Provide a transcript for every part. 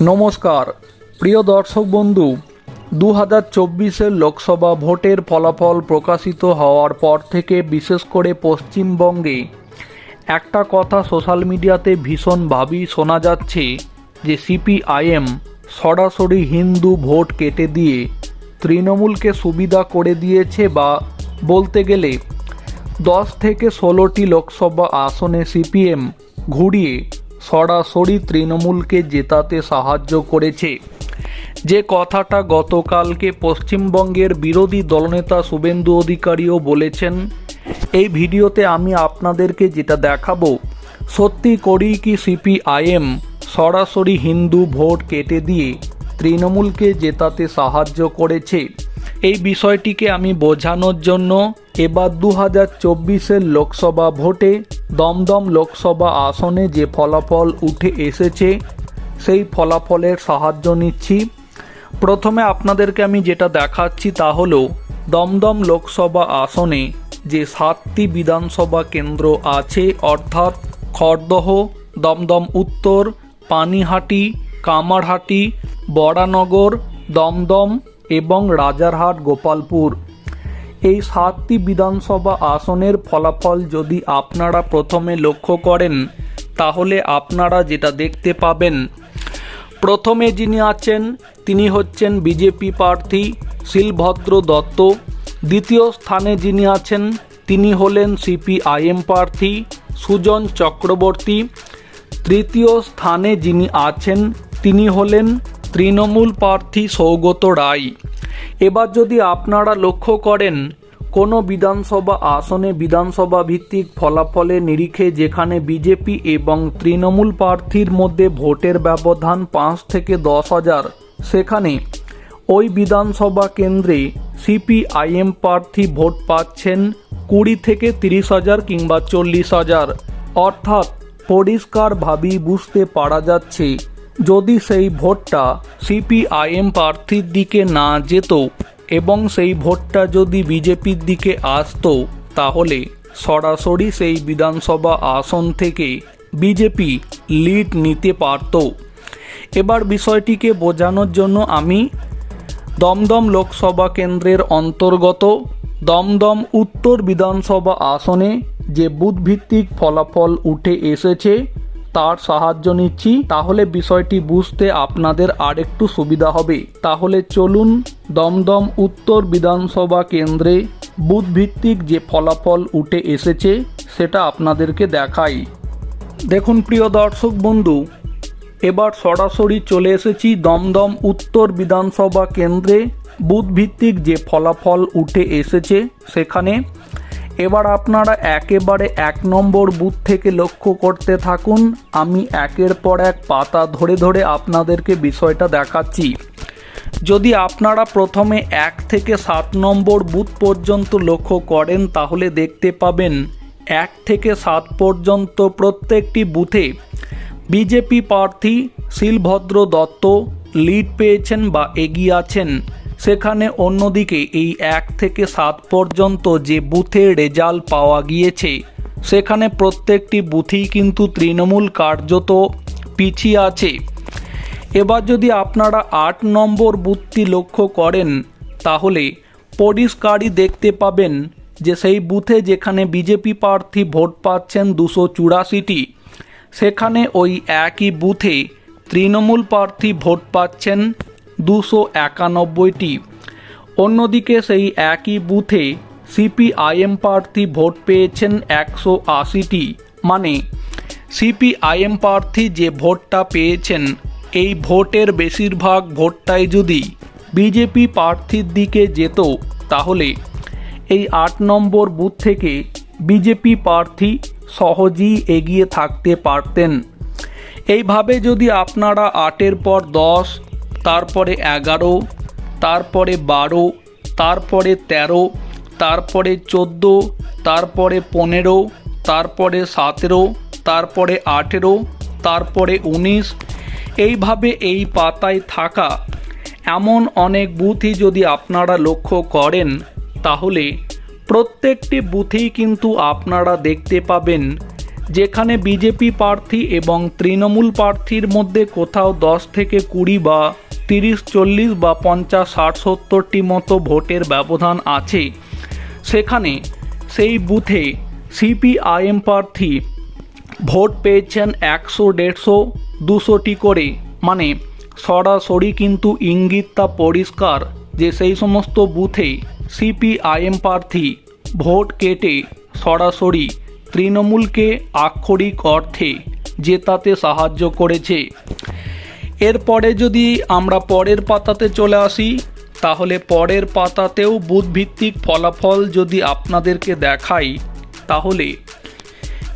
নমস্কার। প্রিয় দর্শক বন্ধু দু হাজার চব্বিশের লোকসভা ভোটের ফলাফল প্রকাশিত হওয়ার পর থেকে বিশেষ করে পশ্চিমবঙ্গে একটা কথা সোশ্যাল মিডিয়াতে ভীষণভাবেই শোনা যাচ্ছে যে সিপিআইএম সরাসরি হিন্দু ভোট কেটে দিয়ে তৃণমূলকে সুবিধা করে দিয়েছে বা বলতে গেলে দশ থেকে ষোলোটি লোকসভা আসনে সিপিএম ঘুরিয়ে সরাসরি তৃণমূলকে জেতাতে সাহায্য করেছে। যে কথাটা গতকালকে পশ্চিমবঙ্গের বিরোধী দলনেতা শুভেন্দু অধিকারীও বলেছেন, এই ভিডিওতে আমি আপনাদেরকে যেটা দেখাবো, সত্যি করি কি সিপিআইএম সরাসরি হিন্দু ভোট কেটে দিয়ে তৃণমূলকে জেতাতে সাহায্য করেছে। এই বিষয়টিকে আমি বোঝানোর জন্য এবার দু হাজার চব্বিশের লোকসভা ভোটে দমদম লোকসভা আসনে যে ফলাফল উঠে এসেছে, সেই ফলাফলের সাহায্য নিচ্ছি। প্রথমে আপনাদেরকে আমি যেটা দেখাচ্ছি তা হলো, দমদম লোকসভা আসনে যে সাতটি বিধানসভা কেন্দ্র আছে, অর্থাৎ খড়দহ, দমদম উত্তর, পানিহাটি, কামারহাটি, বড়ানগর, দমদম এবং রাজারহাট, গোপালপুর। এই সাতটি বিধানসভা আসনের ফলাফল যদি আপনারা প্রথমে লক্ষ্য করেন, তাহলে আপনারা যেটা দেখতে পাবেন। প্রথমে যিনি আছেন, তিনি হচ্ছেন বিজেপি প্রার্থী শিলভদ্র দত্ত। দ্বিতীয় স্থানে যিনি আছেন, তিনি হলেন সিপিআইএম প্রার্থী সুজন চক্রবর্তী। তৃতীয় স্থানে যিনি আছেন, তিনি হলেন তৃণমূল প্রার্থী সৌগত রায়। এবার যদি আপনারা লক্ষ্য করেন, কোনো বিধানসভা আসনে বিধানসভা ভিত্তিক ফলাফলের নিরিখে যেখানে বিজেপি এবং তৃণমূল প্রার্থীর মধ্যে ভোটের ব্যবধান পাঁচ থেকে দশ হাজার, সেখানে ওই বিধানসভা কেন্দ্রে সিপিআইএম প্রার্থী ভোট পাচ্ছেন কুড়ি থেকে তিরিশ হাজার কিংবা চল্লিশ হাজার। অর্থাৎ পরিষ্কারভাবেই বুঝতে পারা যাচ্ছে যদি সেই ভোটটা সিপিআইএম প্রার্থীর দিকে না যেত এবং সেই ভোটটা যদি বিজেপির দিকে আসতো, তাহলে সরাসরি সেই বিধানসভা আসন থেকে বিজেপি লিড নিতে পারত। এবার বিষয়টিকে বোঝানোর জন্য আমি দমদম লোকসভা কেন্দ্রের অন্তর্গত দমদম উত্তর বিধানসভা আসনে যে বুথভিত্তিক ফলাফল উঠে এসেছে তার সাহায্য নিচ্ছি, তাহলে বিষয়টি বুঝতে আপনাদের আরেকটু সুবিধা হবে। তাহলে চলুন দমদম উত্তর বিধানসভা কেন্দ্রে বুথভিত্তিক যে ফলাফল উঠে এসেছে, সেটা আপনাদেরকে দেখাই। দেখুন প্রিয় দর্শক বন্ধু, এবার সরাসরি চলে এসেছি দমদম উত্তর বিধানসভা কেন্দ্রে বুথভিত্তিক যে ফলাফল উঠে এসেছে, সেখানে এবার আপনারা একেবারে এক নম্বর বুথ থেকে লক্ষ্য করতে থাকুন। আমি একের পর এক পাতা ধরে ধরে আপনাদেরকে বিষয়টা দেখাচ্ছি। যদি আপনারা প্রথমে এক থেকে সাত নম্বর বুথ পর্যন্ত লক্ষ্য করেন, তাহলে দেখতে পাবেন এক থেকে সাত পর্যন্ত প্রত্যেকটি বুথে বিজেপি প্রার্থী শিলভদ্র দত্ত লিড পেয়েছেন বা এগিয়ে আছেন। সেখানে অন্যদিকে এই এক থেকে সাত পর্যন্ত যে বুথে রেজাল্ট পাওয়া গিয়েছে, সেখানে প্রত্যেকটি বুথেই কিন্তু তৃণমূল কার্যত পিছিয়ে আছে। এবার যদি আপনারা আট নম্বর বুথটি লক্ষ্য করেন, তাহলে পরিষ্কারই দেখতে পাবেন যে সেই বুথে যেখানে বিজেপি প্রার্থী ভোট পাচ্ছেন দুশো চুরাশিটি, সেখানে ওই একই বুথে তৃণমূল প্রার্থী ভোট পাচ্ছেন দুশো একানব্বইটি। অন্যদিকে সেই একই বুথে সিপিআইএম প্রার্থী ভোট পেয়েছেন একশো আশিটি। মানে সিপিআইএম প্রার্থী যে ভোটটা পেয়েছেন, এই ভোটের বেশিরভাগ ভোটটাই যদি বিজেপি প্রার্থীর দিকে যেত, তাহলে এই আট নম্বর বুথ থেকে বিজেপি প্রার্থী সহজেই এগিয়ে থাকতে পারতেন। এইভাবে যদি আপনারা আটের পর দশ তারপরে এগারো, তারপরে বারো, তারপরে তেরো, তারপরে চোদ্দ, তারপরে পনেরো, তারপরে সতেরো, তারপরে আঠেরো, তারপরে উনিশ। এইভাবে এই পাতায় থাকা এমন অনেক বুথই যদি আপনারা লক্ষ্য করেন, তাহলে প্রত্যেকটি বুথেই কিন্তু আপনারা দেখতে পাবেন, যেখানে বিজেপি প্রার্থী এবং তৃণমূল প্রার্থীর মধ্যে কোথাও দশ থেকে কুড়ি বা তিরিশ, চল্লিশ বা পঞ্চাশ, ষাট, সত্তরটি মতো ভোটের ব্যবধান আছে। সেখানে সেই বুথে সিপিআইএম প্রার্থী ভোট পেয়েছেন একশো, দেড়শো, দুশোটি করে। মানে সরাসরি কিন্তু ইঙ্গিতটা পরিষ্কার যে সেই সমস্ত বুথে সিপিআইএম প্রার্থী ভোট কেটে সরাসরি তৃণমূলকে আক্ষরিক অর্থে জেতাতে সাহায্য করেছে। এরপরে যদি আমরা পরের পাতাতে চলে আসি, তাহলে পরের পাতাতেও বুথভিত্তিক ফলাফল যদি আপনাদেরকে দেখাই, তাহলে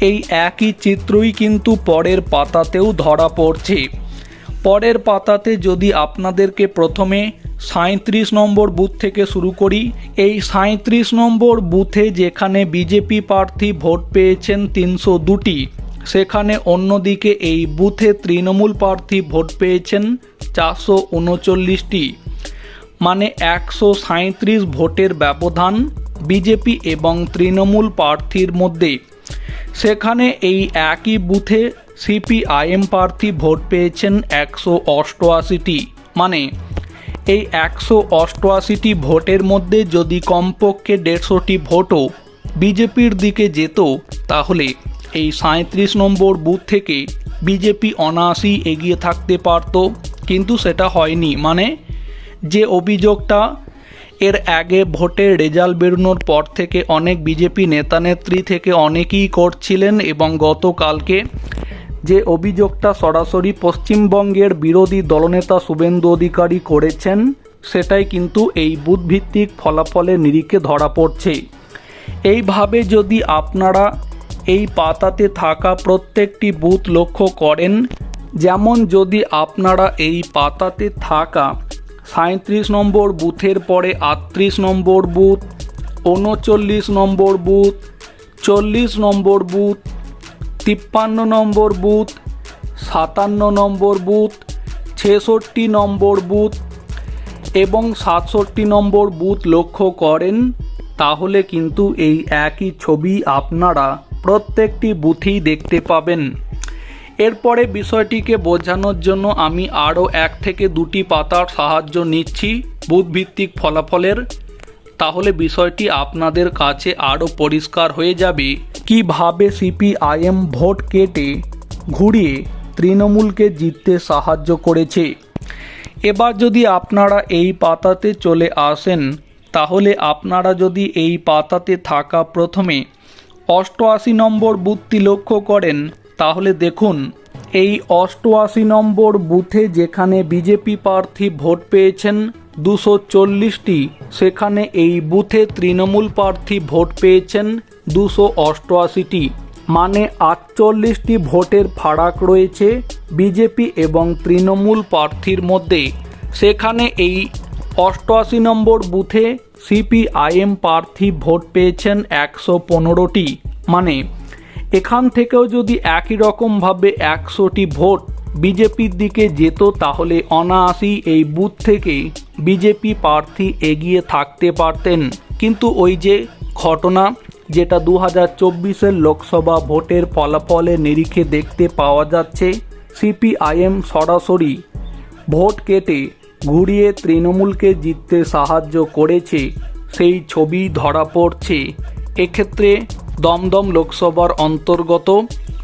এই একই চিত্রই কিন্তু পরের পাতাতেও ধরা পড়ছে। পরের পাতাতে যদি আপনাদেরকে প্রথমে সাঁত্রিশ নম্বর বুথ থেকে শুরু করি, এই সাঁত্রিশ নম্বর বুথে যেখানে বিজেপি প্রার্থী ভোট পেয়েছেন তিনশো দুটি। সেখানে অন্যদিকে এই বুথে তৃণমূল প্রার্থী ভোট পেয়েছেন চারশো উনচল্লিশটি মানে একশো সাঁত্রিশ ভোটের ব্যবধান বিজেপি এবং তৃণমূল প্রার্থীর মধ্যে। সেখানে এই একই বুথে সিপিআইএম প্রার্থী ভোট পেয়েছেন একশো অষ্টআশিটি মানে এই একশো অষ্টআশিটি ভোটের মধ্যে যদি কমপক্ষে দেড়শোটি ভোটও বিজেপির দিকে যেত, তাহলে এই সাঁত্রিশ নম্বর বুথ থেকে বিজেপি অনায়াসই এগিয়ে থাকতে পারত, কিন্তু সেটা হয়নি। মানে যে অভিযোগটা এর আগে ভোটের রেজাল্ট বেরোনোর পর থেকে অনেক বিজেপি নেতানেত্রী থেকে অনেকেই করছিলেন এবং গতকালকে যে অভিযোগটা সরাসরি পশ্চিমবঙ্গের বিরোধী দলনেতা শুভেন্দু অধিকারী করেছেন, সেটাই কিন্তু এই বুথভিত্তিক ফলাফলের নিরিখে ধরা পড়ছে। এইভাবে যদি আপনারা এই পাতাতে থাকা প্রত্যেকটি বুথ লক্ষ্য করেন। যেমন যদি আপনারা এই পাতাতে থাকা সাঁত্রিশ নম্বর বুথের পরে আটত্রিশ নম্বর বুথ, উনচল্লিশ নম্বর বুথ, চল্লিশ নম্বর বুথ, তিপ্পান্ন নম্বর বুথ, সাতান্ন নম্বর বুথ, ছেষট্টি নম্বর বুথ এবং সাতষট্টি নম্বর বুথ লক্ষ্য করেন, তাহলে কিন্তু এই একই ছবি আপনারা প্রত্যেকটি বুথেই দেখতে পাবেন। এরপরে বিষয়টিকে বোঝানোর জন্য আমি আরও এক থেকে দুটি পাতার সাহায্য নিচ্ছি বুথভিত্তিক ফলাফলের। তাহলে বিষয়টি আপনাদের কাছে আরও পরিষ্কার হয়ে যাবে। কীভাবে সিপিআইএম ভোট কেটে ঘুরিয়ে তৃণমূলকে জিততে সাহায্য করেছে? এবার যদি আপনারা এই পাতাতে চলে আসেন, তাহলে আপনারা যদি এই পাতাতে থাকা প্রথমে অষ্টআশি নম্বর বুথটি লক্ষ্য করেন, তাহলে দেখুন, এই অষ্টআশি নম্বর বুথে যেখানে বিজেপি প্রার্থী ভোট পেয়েছেন, দুশো চল্লিশটি, সেখানে এই বুথে তৃণমূল প্রার্থী ভোট পেয়েছেন, দুশো অষ্টআশিটি। মানে আটচল্লিশটি ভোটের ফারাক রয়েছে বিজেপি এবং তৃণমূল প্রার্থীর মধ্যে। সেখানে এই অষ্টআশি নম্বর বুথে সিপিআইএম প্রার্থী ভোট পেয়েছেন একশো পনেরোটি। মানে এখান থেকেও যদি একই রকমভাবে একশোটি ভোট বিজেপির দিকে যেত, তাহলে অনায়াসই এই বুথ থেকে বিজেপি প্রার্থী এগিয়ে থাকতে পারতেন। কিন্তু ওই যে ঘটনা, যেটা দু হাজার চব্বিশের লোকসভা ভোটের ফলাফলের নিরিখে দেখতে পাওয়া যাচ্ছে, সিপিআইএম সরাসরি ভোট কেটে ঘুরিয়ে তৃণমূলকে জিততে সাহায্য করেছে, সেই ছবি ধরা পড়ছে। এক্ষেত্রে দমদম লোকসভার অন্তর্গত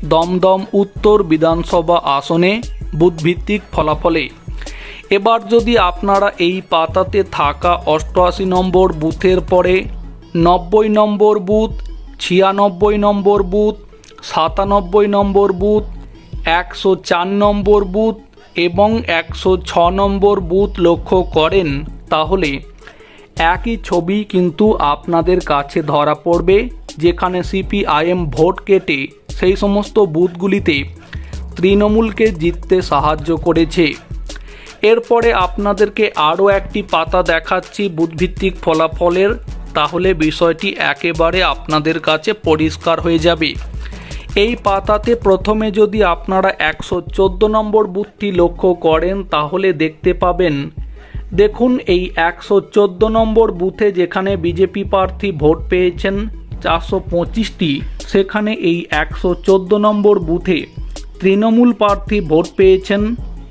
দমদম উত্তর বিধানসভা আসনে বুথভিত্তিক ফলাফলে। এবার যদি আপনারা এই পাতাতে থাকা অষ্টআশি নম্বর বুথের পরে নব্বই নম্বর বুথ, ছিয়ানব্বই নম্বর বুথ, সাতানব্বই নম্বর বুথ, একশো চার নম্বর বুথ এবং একশো ছ নম্বর বুথ লক্ষ্য করেন, তাহলে একই ছবি কিন্তু আপনাদের কাছে ধরা পড়বে, যেখানে সিপিআইএম ভোট কেটে সেই সমস্ত বুথগুলিতে তৃণমূলকে জিততে সাহায্য করেছে। এরপরে আপনাদেরকে আরও একটি পাতা দেখাচ্ছি বুথভিত্তিক ফলাফলের, তাহলে বিষয়টি একেবারে আপনাদের কাছে পরিষ্কার হয়ে যাবে। এই পাতাতে প্রথমে যদি আপনারা একশো চোদ্দ নম্বর বুথটি লক্ষ্য করেন, তাহলে দেখতে পাবেন, দেখুন এই একশো চোদ্দ নম্বর বুথে যেখানে বিজেপি প্রার্থী ভোট পেয়েছেন চারশো পঁচিশটি, সেখানে এই একশো চোদ্দ নম্বর বুথে তৃণমূল প্রার্থী ভোট পেয়েছেন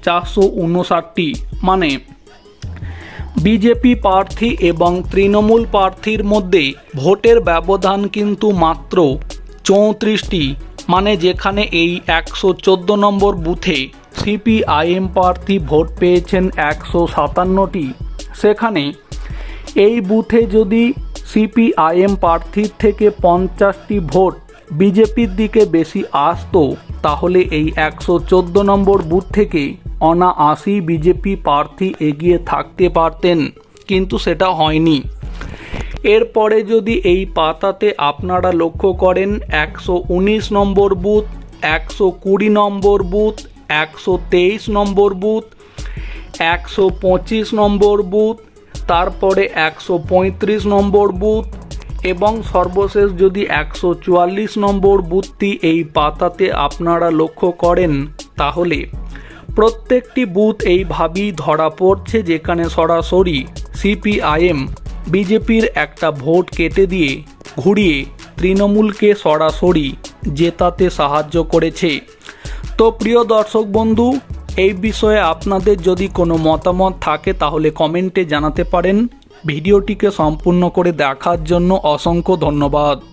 চারশো উনষাটটি। মানে বিজেপি প্রার্থী এবং তৃণমূল প্রার্থীর মধ্যে ভোটের ব্যবধান কিন্তু মাত্র চৌত্রিশটি। মানে যেখানে এই একশো চোদ্দ নম্বর বুথে সিপিআইএম প্রার্থী ভোট পেয়েছেন একশো সাতান্নটি। সেখানে এই বুথে যদি সিপিআইএম প্রার্থীর থেকে পঞ্চাশটি ভোট বিজেপির দিকে বেশি আসতো, তাহলে এই একশো চোদ্দ নম্বর বুথ থেকে অনায়াসি বিজেপি প্রার্থী এগিয়ে থাকতে পারতেন। কিন্তু সেটা হয়নি। এরপরে যদি এই পাতাতে আপনারা লক্ষ্য করেন, একশো উনিশ নম্বর বুথ, একশো কুড়ি নম্বর বুথ, একশো তেইশ নম্বর বুথ, একশো পঁচিশ নম্বর বুথ, তারপরে একশো পঁয়ত্রিশ নম্বর বুথ এবং সর্বশেষ যদি একশো চুয়াল্লিশ নম্বর বুথটি এই পাতাতে আপনারা লক্ষ্য করেন, তাহলে প্রত্যেকটি বুথ এইভাবেই ধরা পড়ছে যেখানে সরাসরি সিপিআইএম বিজেপির একটা ভোট কেটে দিয়ে ঘুরিয়ে তৃণমূলকে সরাসরি জেতাতে সাহায্য করেছে। তো প্রিয় দর্শক বন্ধু, এই বিষয়ে আপনাদের যদি কোনো মতামত থাকে তাহলে কমেন্টে জানাতে পারেন। ভিডিওটিকে সম্পূর্ণ করে দেখার জন্য অসংখ্য ধন্যবাদ।